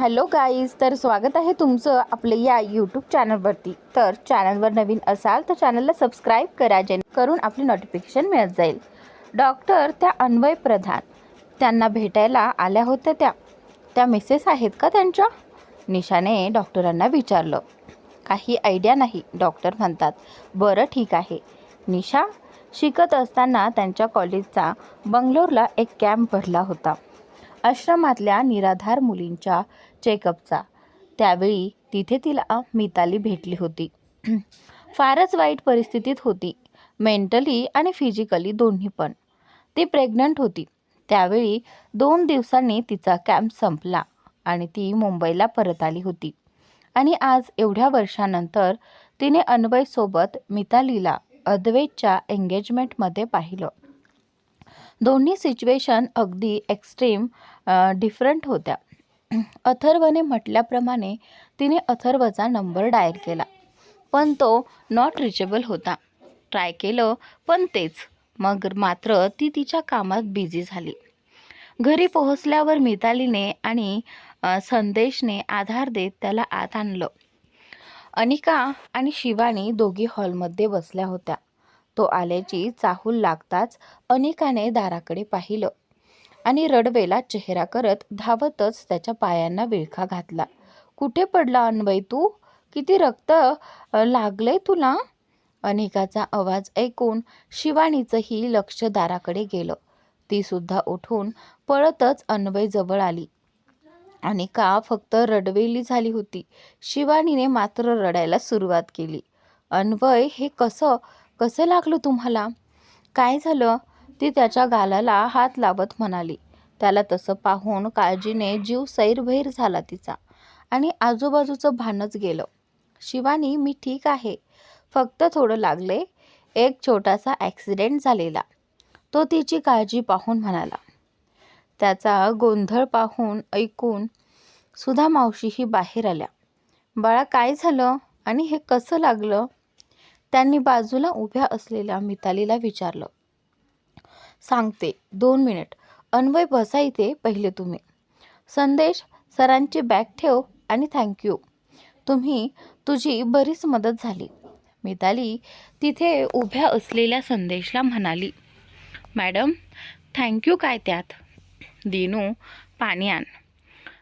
Hello guys तर स्वागत आहे तुमचं आपल्या या यूट्यूब चॅनलवरती तर चॅनलवर नवीन असाल तर चॅनलला सबस्क्राईब करा जेणेकरून आपली नोटिफिकेशन मिळत जाईल. डॉक्टर त्या अन्वय प्रधान त्यांना भेटायला आल्या होत्या त्या. त्या मिसेस आहेत का त्यांच्या? निशाने डॉक्टरांना विचारलं. काही आयडिया नाही डॉक्टर म्हणतात. बरं ठीक आहे. निशा शिकत असताना त्यांच्या कॉलेजचा बंगलोरला एक कॅम्प भरला होता. आश्रमातल्या निराधार मुलींच्या चेकअपचा. त्यावेळी तिथे तिला मिताली भेटली होती. फारच वाईट परिस्थितीत होती. मेंटली आणि फिजिकली दोन्ही पण. ती प्रेग्नंट होती. त्यावेळी दोन दिवसांनी तिचा कॅम्प संपला आणि ती मुंबईला परत आली होती. आणि आज एवढ्या वर्षानंतर तिने अन्वयसोबत मितालीला अद्वैतच्या एंगेजमेंटमध्ये पाहिलं. दोन्ही सिच्युएशन अगदी एक्स्ट्रीम डिफरंट होत्या. अथर्वने म्हटल्याप्रमाणे तिने अथर्वचा नंबर डायल केला. पण तो नॉट रिचेबल होता. ट्राय केलं पण तेच. मग मात्र ती तिच्या कामात बिझी झाली. घरी पोहोचल्यावर मितालीने आणि संदेशने आधार देत त्याला आत आणलं. अनिका आणि शिवानी दोघी हॉलमध्ये बसल्या होत्या. तो आल्याची चाहूल लागताच अनिकाने दाराकडे पाहिलं. आणि रडवेला चेहरा करत धावतच त्याच्या पायांना विळखा घातला. कुठे पडला अन्वय तू? किती रक्त लागले तुला? अनिकाचा आवाज ऐकून शिवानीचंही लक्ष दाराकडे गेलं. ती सुद्धा उठून पळतच अन्वय जवळ आली. अनिका फक्त रडवेली झाली होती. शिवानीने मात्र रडायला सुरुवात केली. अन्वय हे कसं कसं लागलं तुम्हाला? काय झालं? ती त्याच्या गालाला हात लावत म्हणाली. त्याला तसं पाहून काळजीने जीव सैरभैर झाला तिचा आणि आजूबाजूचं भानच गेलं. शिवानी मी ठीक आहे. फक्त थोडं लागले. एक छोटासा ॲक्सिडेंट झालेला. तो तिची काळजी पाहून म्हणाला. त्याचा गोंधळ पाहून ऐकून सुधा मावशीही बाहेर आल्या. बाळा काय झालं? आणि हे कसं लागलं? त्यांनी बाजूला उभ्या असलेल्या मितालीला विचारलं. सांगते. दोन मिनिट. अन्वय बसा इथे पहिले तुम्ही. संदेश सरांची बॅग ठेव आणि थँक्यू तुम्ही तुझी बरीच मदत झाली. मिताली तिथे उभ्या असलेल्या संदेशला म्हणाली मॅडम थँक्यू काय त्यात? दिनू पाणी आण.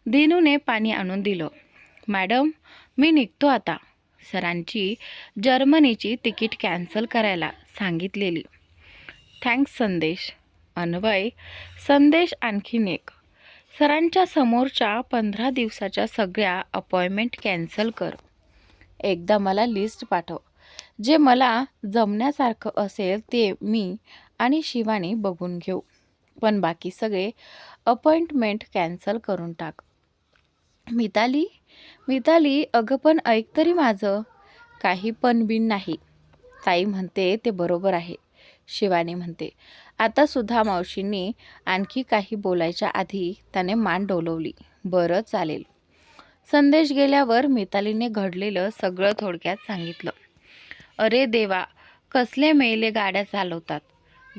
दिनूने पाणी आणून दिलं. मॅडम मी निघतो आता. सरांची जर्मनीची तिकीट कॅन्सल करायला सांगितलेली. थँक्स संदेश. अन्वय संदेश आणखीन एक. सरांच्या समोरच्या पंधरा दिवसाच्या सगळ्या अपॉइंटमेंट कॅन्सल कर. एकदा मला लिस्ट पाठव. जे मला जमण्यासारखं असेल ते मी आणि शिवानी बघून घेऊ. पण बाकी सगळे अपॉइंटमेंट कॅन्सल करून टाक. मिताली मिताली अगं पण ऐक तरी माझं. काही पण बिन नाही. ताई म्हणते ते बरोबर आहे. शिवानी म्हणते. आता सुद्धा मावशींनी आणखी काही बोलायच्या आधी त्याने मान डोलवली. बरं चालेल. संदेश गेल्यावर मितालीने घडलेलं सगळं थोडक्यात सांगितलं. अरे देवा कसले मेले गाड्या चालवतात.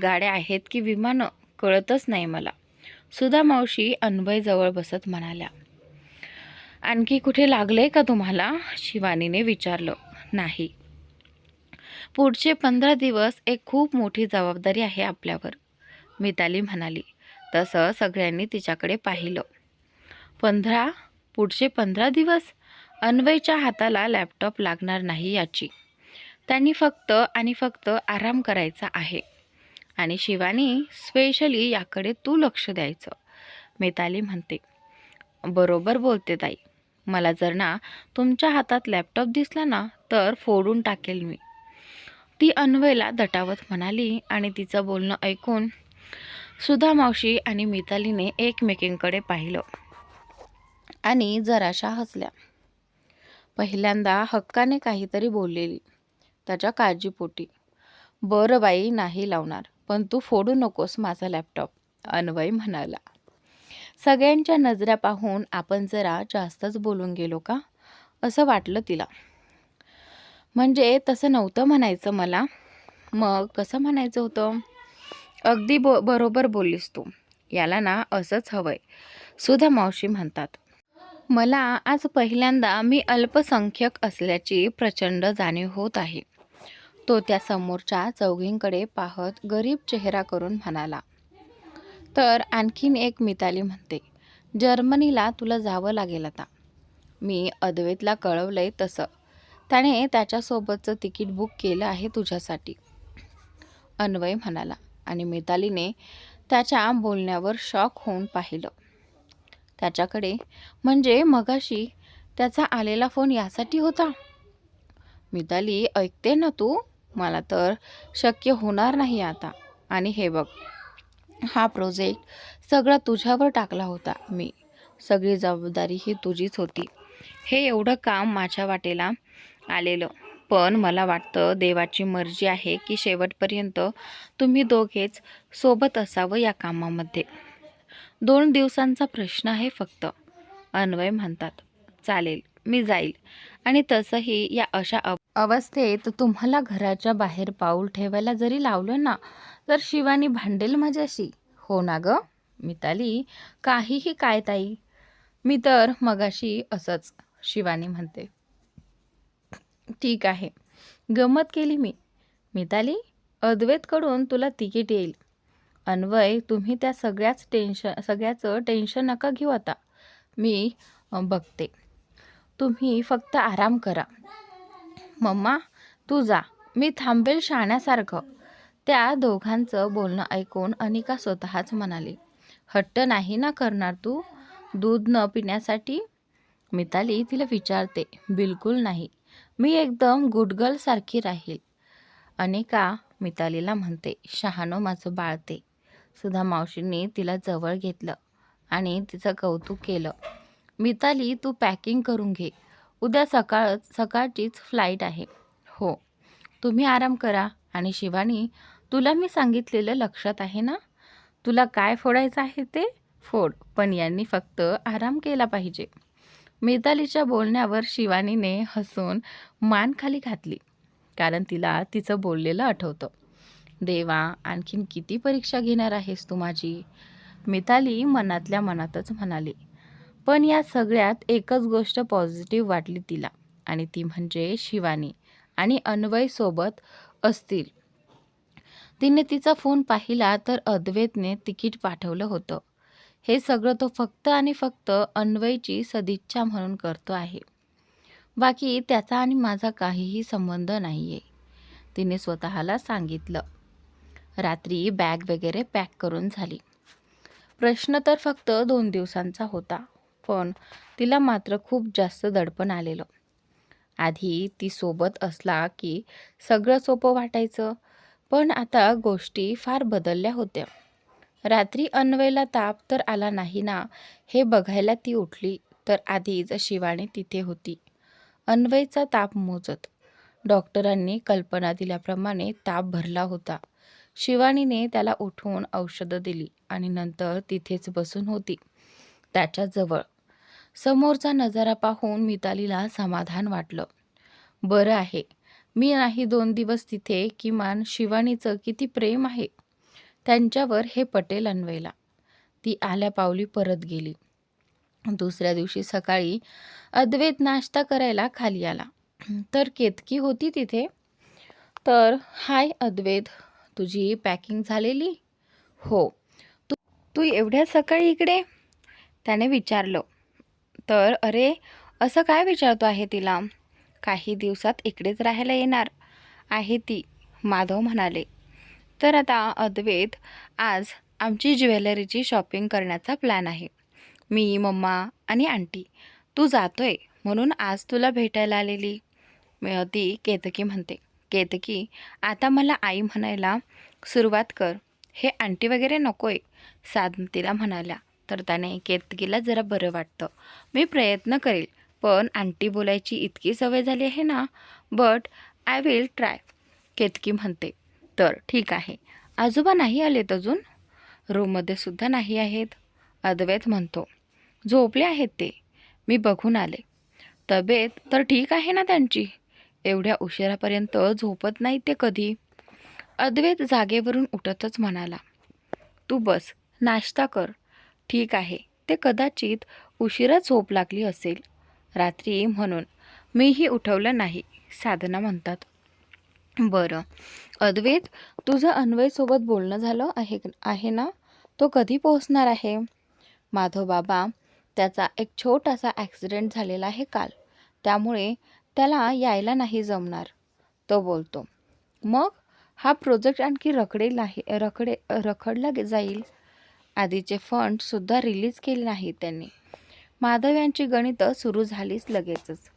गाड्या आहेत की विमानं कळतच नाही मला. सुधा मावशी अन्वयजवळ बसत म्हणाल्या. आणखी कुठे लागलंय का तुम्हाला? शिवानीने विचारलं. नाही. पुढचे पंधरा दिवस एक खूप मोठी जबाबदारी आहे आपल्यावर. मिताली म्हणाली तसं सगळ्यांनी तिच्याकडे पाहिलं. पंधरा पुढचे पंधरा दिवस? अन्वयच्या हाताला लॅपटॉप लागणार नाही याची. त्यांनी फक्त आणि फक्त आराम करायचा आहे. आणि शिवानी स्पेशली याकडे तू लक्ष द्यायचं. मिताली म्हणते बरोबर बोलते ताई. मला जर ना तुमच्या हातात लॅपटॉप दिसला ना तर फोडून टाकेल मी. ती अन्वयला दटावत म्हणाली आणि तिचं बोलणं ऐकून सुधा मावशी आणि मितालीने एकमेकींकडे पाहिलं आणि जराशा हसल्या. पहिल्यांदा हक्काने काहीतरी बोललेली. त्याच्या काळजीपोटी. बरं बाई नाही लावणार पण तू फोडू नकोस माझा लॅपटॉप अन्वय म्हणाला. सगळ्यांच्या नजऱ्या पाहून आपण जरा जास्तच बोलून गेलो का? असं वाटलं तिला. म्हणजे तसं नव्हतं म्हणायचं मला. मग कसं म्हणायचं होतं? अगदी बो बरोबर बोललीस तू. याला ना असंच हवंय. सुधा मावशी म्हणतात मला आज पहिल्यांदा मी अल्पसंख्यक असल्याची प्रचंड जाणीव होत आहे. तो त्या समोरच्या चौघींकडे पाहत गरीब चेहरा करून म्हणाला तर आणखीन एक मिताली म्हणते जर्मनीला तुला जावं लागेल आता. मी अद्वैतला कळवलंय तसं. त्याने त्याच्यासोबतचं तिकीट बुक केलं आहे तुझ्यासाठी. अन्वय म्हणाला आणि मितालीने त्याच्या बोलण्यावर शॉक होऊन पाहिलं. त्याच्याकडे म्हणजे मगाशी त्याचा आलेला फोन यासाठी होता. मिताली ऐकते ना तू? मला तर शक्य होणार नाही आता. आणि हे बघ हा प्रोजेक्ट सगळा तुझ्यावर टाकला होता मी. सगळी जबाबदारी ही तुझीच होती. हे एवढं काम माझ्या वाटेला आलेलं. पण मला वाटतं देवाची मर्जी आहे की शेवटपर्यंत तुम्ही दोघेच सोबत असावं या कामामध्ये. दोन दिवसांचा प्रश्न आहे फक्त. अन्वय म्हणतात चालेल मी जाईल. आणि तसंही या अशा अव अवस्थेत तुम्हाला घराच्या बाहेर पाऊल ठेवायला जरी लावलं ना तर शिवानी भांडेल माझ्याशी. हो ना ग मिताली? काहीही काय ताई? मी तर मगाशी असंच शिवानी म्हणते. ठीक आहे. गंमत केली मी. मिताली अद्वैतकडून तुला तिकीट येईल. अन्वय तुम्ही त्या सगळ्याच टेन्शन सगळ्याचं टेन्शन नका घेऊ आता. मी बघते. तुम्ही फक्त आराम करा. मम्मा तू जा. मी थांबेल शाण्यासारखं. त्या दोघांचं बोलणं ऐकून अनिका स्वतःच म्हणाली. हट्ट नाही ना करणार तू? दूध न पिण्यासाठी? मिताली तिला विचारते. बिलकुल नाही. मी एकदम गुडगल सारखी राहील. अनेका मितालीला म्हणते शहाणो माझं बाळते सुधा मावशींनी तिला जवळ घेतलं आणि तिचं कौतुक केलं. मिताली तू पॅकिंग करून घे. उद्या सकाळ सकाळचीच फ्लाईट आहे. हो. तुम्ही आराम करा आणि शिवानी तुला मी सांगितलेलं लक्षात आहे ना? तुला काय फोडायचं आहे ते? फोड. पण यांनी फक्त आराम केला पाहिजे. मितालीच्या बोलण्यावर शिवानीने हसून मान खाली घातली कारण तिला तिचं बोललेलं आठवतं. देवा आणखीन किती परीक्षा घेणार आहेस तू माझी? मिताली मनातल्या मनातच म्हणाली. पण या सगळ्यात एकच गोष्ट पॉझिटिव्ह वाटली तिला आणि ती म्हणजे शिवानी आणि अन्वयसोबत असतील. तिने तिचा फोन पाहिला तर अद्वैतने तिकीट पाठवलं होतं. हे सगळं तो फक्त आणि फक्त अन्वयची सदिच्छा म्हणून करतो आहे. बाकी त्याचा आणि माझा काहीही संबंध नाही आहे तिने स्वतःला सांगितलं. रात्री बॅग वगैरे पॅक करून झाली. प्रश्न तर फक्त दोन दिवसांचा होता पण तिला मात्र खूप जास्त दडपण आलेलं. आधी ती सोबत असला की सगळं सोपं वाटायचं पण आता गोष्टी फार बदलल्या होत्या. रात्री अन्वयला ताप तर आला नाही ना? हे बघायला ती उठली तर आधीच शिवानी तिथे होती. अन्वयचा ताप मोजत. डॉक्टरांनी कल्पना दिल्याप्रमाणे ताप भरला होता. शिवानीने त्याला उठवून औषधं दिली आणि नंतर तिथेच बसून होती त्याच्याजवळ समोरचा नजारा पाहून मितालीला समाधान वाटलं. बरं आहे मी नाही दोन दिवस तिथे किमान शिवानीचं किती प्रेम आहे? त्यांच्यावर हे पटेल अन्वयला ती आल्या पावली परत गेली. दुसऱ्या दिवशी सकाळी अद्वैत नाश्ता करायला खाली आला. तर केतकी होती तिथे. तर हाय अद्वैत तुझी पॅकिंग झालेली? हो. तू तू एवढ्या सकाळी इकडे? त्याने विचारलं. तर अरे असं काय विचारतो आहे तिला? काही दिवसात इकडेच राहायला येणार. आहे ती माधव म्हणाले. तर आता अद्वैत आज आमची ज्वेलरीची शॉपिंग करण्याचा प्लॅन आहे. मी मम्मा आणि आंटी तू जातोय म्हणून आज तुला भेटायला आलेली. ती केतकी म्हणते केतकी आता मला आई म्हणायला सुरुवात कर. हे आंटी वगैरे नकोय साधनतीला म्हणाल्या. तर त्याने केतकीला जरा बरं वाटतं. मी प्रयत्न करेल पण आंटी बोलायची इतकी सवय झाली आहे ना? But I will try Ketaki म्हणते. तर ठीक आहे. आजोबा नाही आलेत अजून? रूममध्ये सुद्धा नाही आहेत अद्वैत म्हणतो. झोपले आहेत ते. मी बघून आले. तब्येत तर ठीक आहे ना त्यांची? एवढ्या उशिरापर्यंत झोपत नाही ते कधी? अद्वैत जागेवरून उठतच म्हणाला. तू बस नाश्ता कर. ठीक आहे. ते कदाचित उशिरा झोप लागली असेल. रात्री म्हणून. मीही उठवलं नाही साधना म्हणतात. बरं. अद्वैत तुझं अन्वयसोबत बोलणं झालं आहे आहे ना? तो कधी पोहोचणार आहे? माधव बाबा त्याचा एक छोटासा ॲक्सिडेंट झालेला आहे काल. त्यामुळे त्याला यायला नाही जमणार तो बोलतो. मग हा प्रोजेक्ट आणखी रखडेल नाही रखडे रखडला जाईल? आधीचे फंडसुद्धा रिलीज केले नाहीत त्यांनी. माधव यांची गणितं सुरू झालीच लगेचच.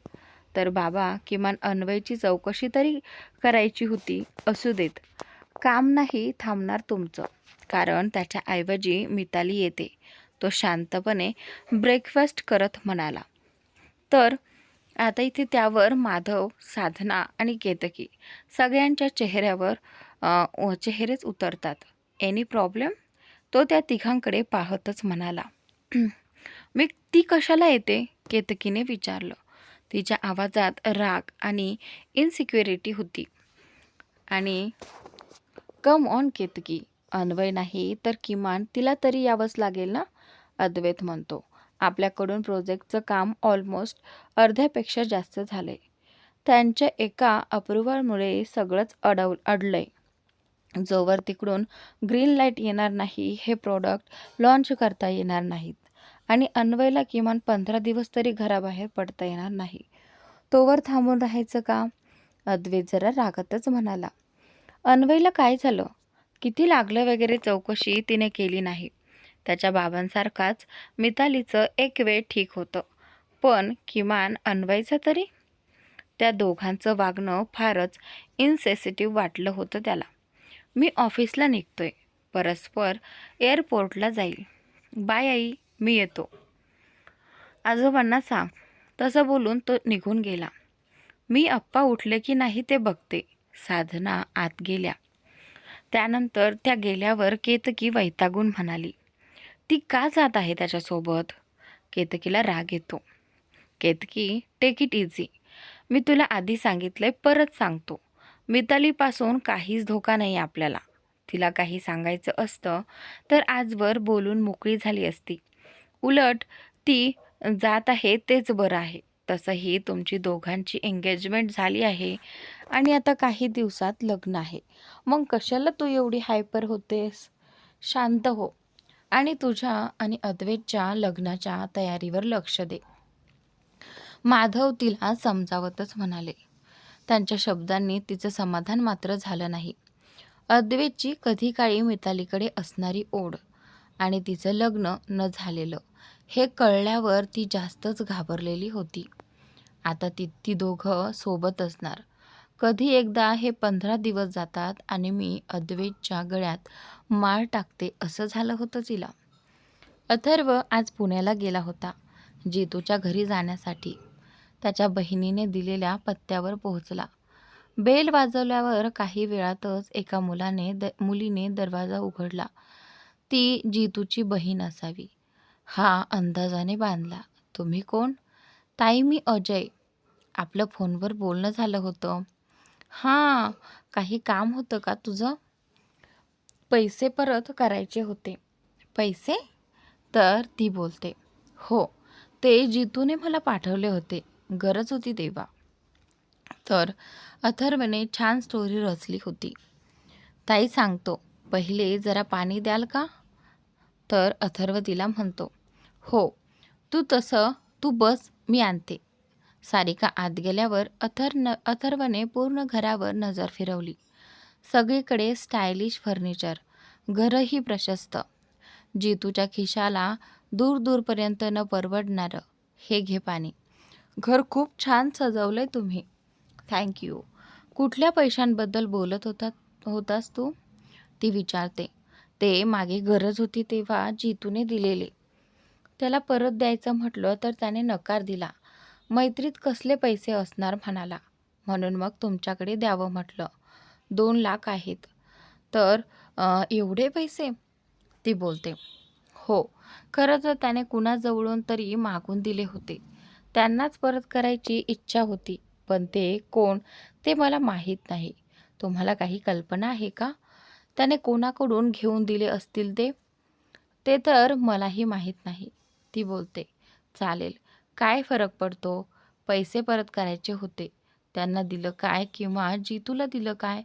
तर बाबा किमान अन्वयची चौकशी तरी करायची होती असू देत. काम नाही थांबणार तुमचं. कारण त्याच्याऐवजी मिताली येते. तो शांतपणे ब्रेकफास्ट करत म्हणाला. तर आता इथे त्यावर माधव साधना आणि केतकी सगळ्यांच्या चेहऱ्यावर चेहरेच उतरतात. एनी प्रॉब्लेम तो त्या तिघांकडे पाहतच म्हणाला. मी ती कशाला येते? केतकीने विचारलं. तिच्या आवाजात राग आणि इनसिक्युरिटी होती. आणि कम ऑन केतकी अन्वय नाही तर किमान तिला तरी यावंच लागेल ना? अद्वैत म्हणतो. आपल्याकडून प्रोजेक्टचं काम ऑलमोस्ट अर्ध्यापेक्षा जास्त झाले त्यांच्या एका अप्रुव्हलमुळे सगळंच अडव अडलंय. जोवर तिकडून ग्रीन लाइट येणार नाही हे प्रोडक्ट लॉन्च करता येणार नाहीत. आणि अन्वयला किमान पंधरा दिवस तरी घराबाहेर पडता येणार नाही. तोवर थांबून राहायचं का अद्वैत जरा रागातच म्हणाला. अन्वयला काय झालं? किती लागलं वगैरे चौकशी तिने केली नाही. त्याच्या बाबांसारखाच मितालीचं एक वेळ ठीक होतं. पण किमान अन्वयचं तरी? त्या दोघांचं वागणं फारच इनसेसिटिव्ह वाटलं होतं त्याला. मी ऑफिसला निघतोय. परस्पर एअरपोर्टला जाईल. बाय आई. मी येतो. आजोबांना सांग. तसं बोलून तो निघून गेला. मी अप्पा उठले की नाही ते बघते. साधना आत गेल्या. त्यानंतर त्या गेल्यावर केतकी वैतागून म्हणाली ती का जात आहे त्याच्यासोबत? केतकीला राग येतो. Ketaki take it easy. मी तुला आधी सांगितलंय परत सांगतो. मितालीपासून काहीच धोका नाही आपल्याला. तिला काही सांगायचं असतं तर आजवर बोलून मोकळी झाली असती. उलट ती जात आहे तेच बरं आहे. तसंही तुमची दोघांची एंगेजमेंट झाली आहे आणि आता काही दिवसात लग्न आहे. मग कशाला तू एवढी हायपर होतेस? शांत हो आणि तुझ्या आणि अद्वैतच्या लग्नाच्या तयारीवर लक्ष दे. माधव तिला समजावतच म्हणाले. त्यांच्या शब्दांनी तिचं समाधान मात्र झालं नाही. अद्वैतची कधी काळी मितालीकडे असणारी ओढ आणि तिचं लग्न न झालेलं हे कळल्यावर ती जास्तच घाबरलेली होती. आता ती ती दोघं सोबत असणार. कधी एकदा हे पंधरा दिवस जातात आणि मी अद्वैतच्या गळ्यात माळ टाकते असं झालं होतं तिला. अथर्व आज पुण्याला गेला होता जितूच्या घरी जाण्यासाठी. त्याच्या बहिणीने दिलेल्या पत्त्यावर पोहोचला. बेल वाजवल्यावर काही वेळातच एका मुलाने द मुलीने दरवाजा उघडला. ती जितूची बहीण असावी. हा अंदाजाने बांधला. तुम्ही कोण? ताई मी अजय. आपलं फोनवर बोलणं झालं होतं. हां काही काम होतं का तुझं? पैसे परत करायचे होते. पैसे? तर ती बोलते. हो ते जितूने मला पाठवले होते. गरज होती तेव्हा. तर अथर्वने छान स्टोरी रचली होती. ताई सांगतो. पहिले जरा पाणी द्याल का? तर अथर्व तिला म्हणतो. हो तू तसं तू बस मी आणते. सारिका आत गेल्यावर अथर न अथर्वने पूर्ण घरावर नजर फिरवली. सगळीकडे स्टायलिश फर्निचर घरही प्रशस्त. जितूच्या खिशाला दूर दूरपर्यंत न परवडणारं हे घे पाणी. घर खूप छान सजवलंय तुम्ही. थँक्यू कुठल्या पैशांबद्दल बोलत होता होतास तू? ती विचारते. ते मागे गरज होती तेव्हा जितूने दिलेले. त्याला परत द्यायचं म्हटलं तर त्याने नकार दिला. मैत्रीत कसले पैसे असणार म्हणाला. म्हणून मग तुमच्याकडे द्यावं म्हटलं. दोन लाख आहेत. तर एवढे पैसे? ती बोलते. हो. खरं तर त्याने कुणाजवळून तरी मागून दिले होते. त्यांनाच परत करायची इच्छा होती. पण ते कोण? ते मला माहीत नाही. तुम्हाला काही कल्पना आहे का? त्याने कोणाकडून घेऊन दिले असतील ते? ते तर मलाही माहीत नाही. ती बोलते चालेल. काय फरक पडतो? पैसे परत करायचे होते. त्यांना दिलं काय किंवा जितूला दिलं काय?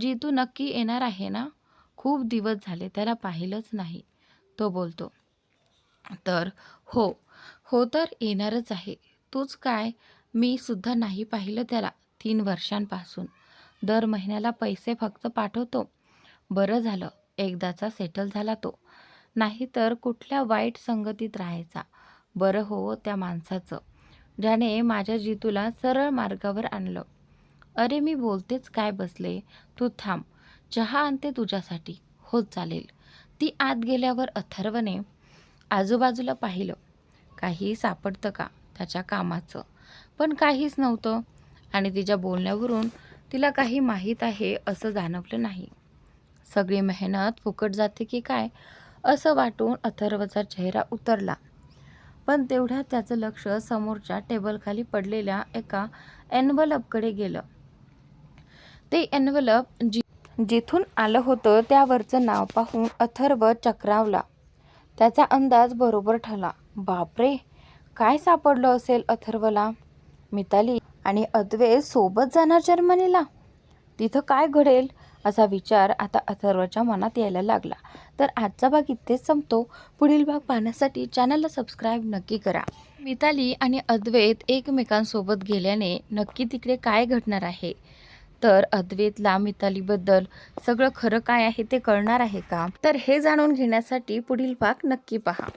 जितू नक्की येणार आहे ना? खूप दिवस झाले त्याला पाहिलंच नाही. तो बोलतो तर हो. हो तर येणारच आहे. तूच काय? मी सुद्धा नाही पाहिलं त्याला तीन वर्षांपासून. दर महिन्याला पैसे फक्त पाठवतो. बरं झालं. एकदाचा सेटल झाला तो. नाहीतर कुठल्या वाईट संगतीत राहायचा? बरं हो त्या माणसाचं. ज्याने माझ्या जितूला सरळ मार्गावर आणलं. अरे मी बोलतेच काय बसले? तू थांब. चहा आणते तुझ्यासाठी. हो चालेल. ती आत गेल्यावर अथर्वने आजूबाजूला पाहिलं. काही सापडतं का त्याच्या कामाचं? पण काहीच नव्हतं. आणि तिच्या बोलण्यावरून तिला काही माहीत आहे असं जाणवलं नाही. सगळी मेहनत फुकट जाते की काय? असं वाटून अथर्वचा चेहरा उतरला. पण तेवढ्यात त्याचं लक्ष समोरच्या टेबलखाली पडलेल्या एका एनवलपकडे गेलं. ते एनवलप जी जिथून आलं होतं त्यावरचं नाव पाहून अथर्व चक्रावला. त्याचा अंदाज बरोबर ठरला. बापरे! काय सापडलं असेल अथर्वला? मिताली आणि अद्वे सोबत जाणार जर्मनीला? तिथं काय घडेल? असा विचार आता अथर्वच्या मनात यायला लागला. तर आजचा भाग इथेच संपतो. पुढील भाग पाहण्यासाठी चॅनलला सबस्क्राईब नक्की करा. मिताली आणि अद्वैत एकमेकांसोबत गेल्याने नक्की तिकडे काय घडणार आहे? तर अद्वैतला मितालीबद्दल सगळं खरं काय आहे ते कळणार आहे का? तर हे जाणून घेण्यासाठी पुढील भाग नक्की पहा.